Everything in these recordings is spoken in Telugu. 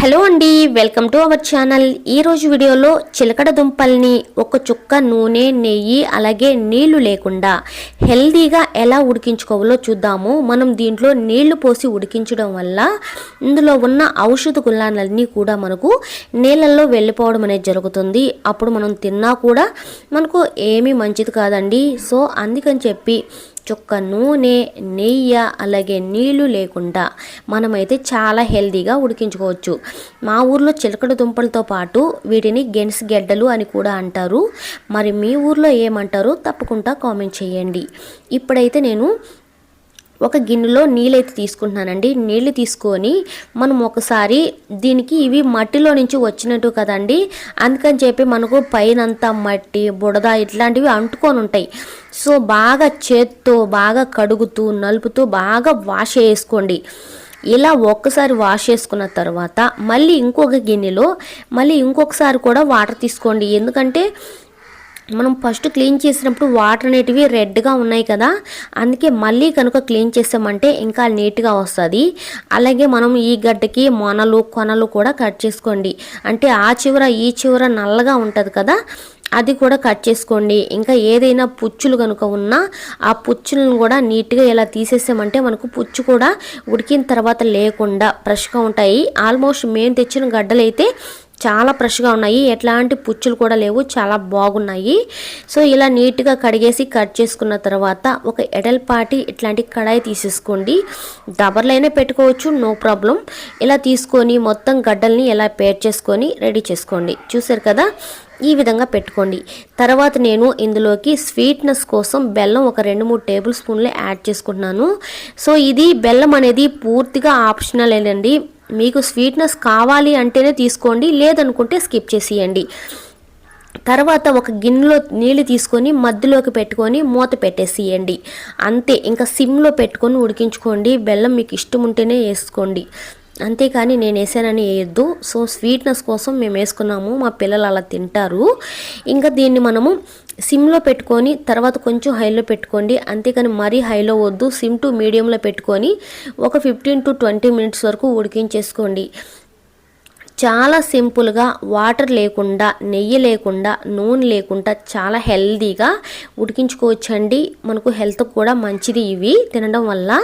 హలో అండి వెల్కమ్ టు అవర్ ఛానల్. ఈరోజు వీడియోలో చిలకడ దుంపల్ని ఒక చుక్క నూనె నెయ్యి అలాగే నీళ్ళు లేకుండా హెల్దీగా ఎలా ఉడికించుకోవాలో చూద్దాము. మనం దీంట్లో నీళ్ళు పోసి ఉడికించడం వల్ల ఇందులో ఉన్న ఔషధ గుణాలన్నీ కూడా మనకు నీళ్ళల్లో వెళ్ళిపోవడం అనేది జరుగుతుంది. అప్పుడు మనం తిన్నా కూడా మనకు ఏమీ మంచిది కాదండి. సో అందుకని చెప్పి చుక్క నూనె నెయ్యి అలాగే నీళ్ళు లేకుండా మనమైతే చాలా హెల్దీగా ఉడికించుకోవచ్చు. మా ఊర్లో చిలకడ దుంపలతో పాటు వీటిని గెన్స్ గెడ్డలు అని కూడా అంటారు. మరి మీ ఊర్లో ఏమంటారో తప్పకుండా కామెంట్ చేయండి. ఇప్పుడైతే నేను ఒక గిన్నెలో నీళ్ళైతే తీసుకుంటున్నానండి. నీళ్ళు తీసుకొని మనం ఒకసారి దీనికి ఇవి మట్టిలో నుంచి వచ్చినట్టు కదండి. అందుకని చెప్పి మనకు పైనంతా మట్టి బుడద ఇట్లాంటివి అంటుకొని ఉంటాయి. సో బాగా చేత్తో బాగా కడుగుతూ నలుపుతూ బాగా వాష్ చేసుకోండి. ఇలా ఒక్కసారి వాష్ చేసుకున్న తర్వాత మళ్ళీ ఇంకొక గిన్నెలో మళ్ళీ ఇంకొకసారి కూడా వాటర్ తీసుకోండి. ఎందుకంటే మనం ఫస్ట్ క్లీన్ చేసినప్పుడు వాటర్ అనేటివి రెడ్గా ఉన్నాయి కదా అందుకే మళ్ళీ కనుక క్లీన్ చేసామంటే ఇంకా నీట్గా వస్తుంది. అలాగే మనం ఈ గడ్డకి మొనలు కొనలు కూడా కట్ చేసుకోండి. అంటే ఆ చివర ఈ చివర నల్లగా ఉంటుంది కదా అది కూడా కట్ చేసుకోండి. ఇంకా ఏదైనా పుచ్చులు కనుక ఉన్నా ఆ పుచ్చులను కూడా నీట్గా ఇలా తీసేసామంటే మనకు పుచ్చు కూడా ఉడికిన తర్వాత లేకుండా ఫ్రెష్గా ఉంటాయి. ఆల్మోస్ట్ మేము తెచ్చిన గడ్డలు అయితే చాలా ఫ్రెష్గా ఉన్నాయి. ఎట్లాంటి పుచ్చులు కూడా లేవు. చాలా బాగున్నాయి. సో ఇలా నీట్గా కడిగేసి కట్ చేసుకున్న తర్వాత ఒక ఎడల్పాటి ఇట్లాంటి కడాయి తీసేసుకోండి. దబర్లైనా పెట్టుకోవచ్చు. నో ప్రాబ్లం ఇలా తీసుకొని మొత్తం గడ్డల్ని ఇలా పేర్ చేసుకొని రెడీ చేసుకోండి. చూసారు కదా? ఈ విధంగా పెట్టుకోండి. తర్వాత నేను ఇందులోకి స్వీట్నెస్ కోసం బెల్లం ఒక రెండు మూడు టేబుల్ స్పూన్లు యాడ్ చేసుకుంటున్నాను. సో ఇది బెల్లం అనేది పూర్తిగా ఆప్షనల్ అండి. మీకు స్వీట్నెస్ కావాలి అంటేనే తీసుకోండి లేదనుకుంటే స్కిప్ చేసేయండి. తర్వాత ఒక గిన్నెలో నీళ్ళు తీసుకొని మధ్యలోకి పెట్టుకొని మూత పెట్టేసేయండి. అంతే ఇంకా సిమ్లో పెట్టుకొని ఉడికించుకోండి. బెల్లం మీకు ఇష్టం ఉంటేనే వేసుకోండి. అంతేకాని నేను వేసానని వేయద్దు. సో స్వీట్నెస్ కోసం మేము వేసుకున్నాము మా పిల్లలు అలా తింటారు. ఇంకా దీన్ని మనము సిమ్లో పెట్టుకొని తర్వాత కొంచెం హైలో పెట్టుకోండి. అంతేకాని మరీ హైలో వద్దు. సిమ్ టు మీడియంలో పెట్టుకొని ఒక ఫిఫ్టీన్ టు ట్వంటీ మినిట్స్ వరకు ఉడికించేసుకోండి. చాలా సింపుల్గా వాటర్ లేకుండా నెయ్యి లేకుండా నూనె లేకుండా చాలా హెల్దీగా ఉడికించుకోవచ్చండి. మనకు హెల్త్ కూడా మంచిది ఇవి తినడం వల్ల.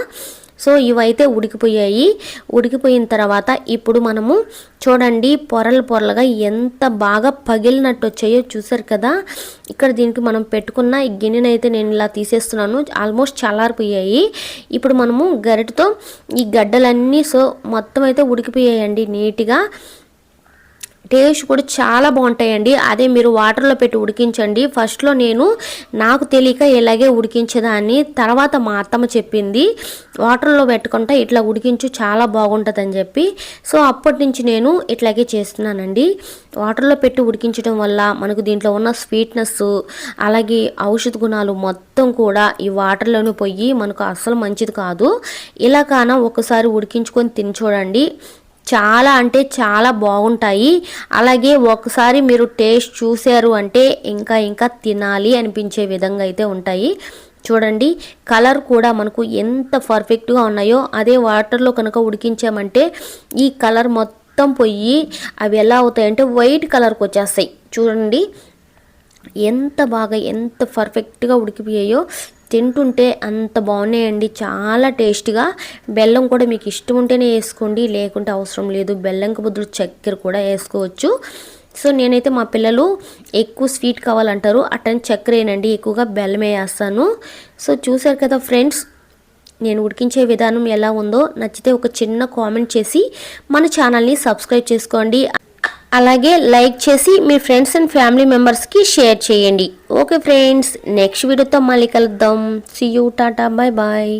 సో ఇవైతే ఉడికిపోయాయి. ఉడికిపోయిన తర్వాత ఇప్పుడు మనము చూడండి పొరలు పొరలుగా ఎంత బాగా పగిలినట్టు వచ్చాయో చూసారు కదా. ఇక్కడ దీనికి మనం పెట్టుకున్న ఈ గిన్నెనైతే నేను ఇలా తీసేస్తున్నాను. ఆల్మోస్ట్ చల్లారిపోయాయి. ఇప్పుడు మనము గరిటతో ఈ గడ్డలన్నీ సో మొత్తం అయితే ఉడికిపోయాయండి నీట్గా. టేస్ట్ కూడా చాలా బాగుంటాయండి. అదే మీరు వాటర్లో పెట్టి ఉడికించండి. ఫస్ట్లో నేను నాకు తెలియక ఇలాగే ఉడికించేదాన్ని. తర్వాత మా అత్తమ్మ చెప్పింది వాటర్లో పెట్టుకుంటా ఇట్లా ఉడికించు చాలా బాగుంటుందని చెప్పి. సో అప్పటి నుంచి నేను ఇట్లాగే చేస్తున్నానండి. వాటర్లో పెట్టి ఉడికించడం వల్ల మనకు దీంట్లో ఉన్న స్వీట్నెస్ అలాగే ఔషధ గుణాలు మొత్తం కూడా ఈ వాటర్లోనే పోయి మనకు అస్సలు మంచిది కాదు. ఇలా కాన ఒకసారి ఉడికించుకొని తిని చూడండి. చాలా అంటే చాలా బాగుంటాయి. అలాగే ఒకసారి మీరు టేస్ట్ చూశారు అంటే ఇంకా ఇంకా తినాలి అనిపించే విధంగా అయితే ఉంటాయి. చూడండి కలర్ కూడా మనకు ఎంత పర్ఫెక్ట్గా ఉన్నాయో అదే వాటర్లో కనుక ఉడికించామంటే ఈ కలర్ మొత్తం పోయి అవి ఎలా అవుతాయంటే వైట్ కలర్కి వచ్చేస్తాయి. చూడండి ఎంత బాగా ఎంత పర్ఫెక్ట్గా ఉడికిపోయాయో తింటుంటే అంత బాగున్నాయండి. చాలా టేస్ట్గా. బెల్లం కూడా మీకు ఇష్టం ఉంటేనే వేసుకోండి. లేకుంటే అవసరం లేదు. బెల్లంకి బదులు చక్కెర కూడా వేసుకోవచ్చు. సో నేనైతే మా పిల్లలు ఎక్కువ స్వీట్ కావాలంటారు. అట్టని చక్కెరేనండి ఎక్కువగా బెల్లమే వేస్తాను. సో చూసారు కదా ఫ్రెండ్స్ నేను ఉడికించే విధానం ఎలా ఉందో. నచ్చితే ఒక చిన్న కామెంట్ చేసి మన ఛానల్ని సబ్స్క్రైబ్ చేసుకోండి. అలాగే లైక్ చేసి మీ ఫ్రెండ్స్ అండ్ ఫ్యామిలీ మెంబర్స్కి షేర్ చేయండి. ఓకే ఫ్రెండ్స్ నెక్స్ట్ వీడియోతో మళ్ళీ కలుద్దాం. See you tata bye bye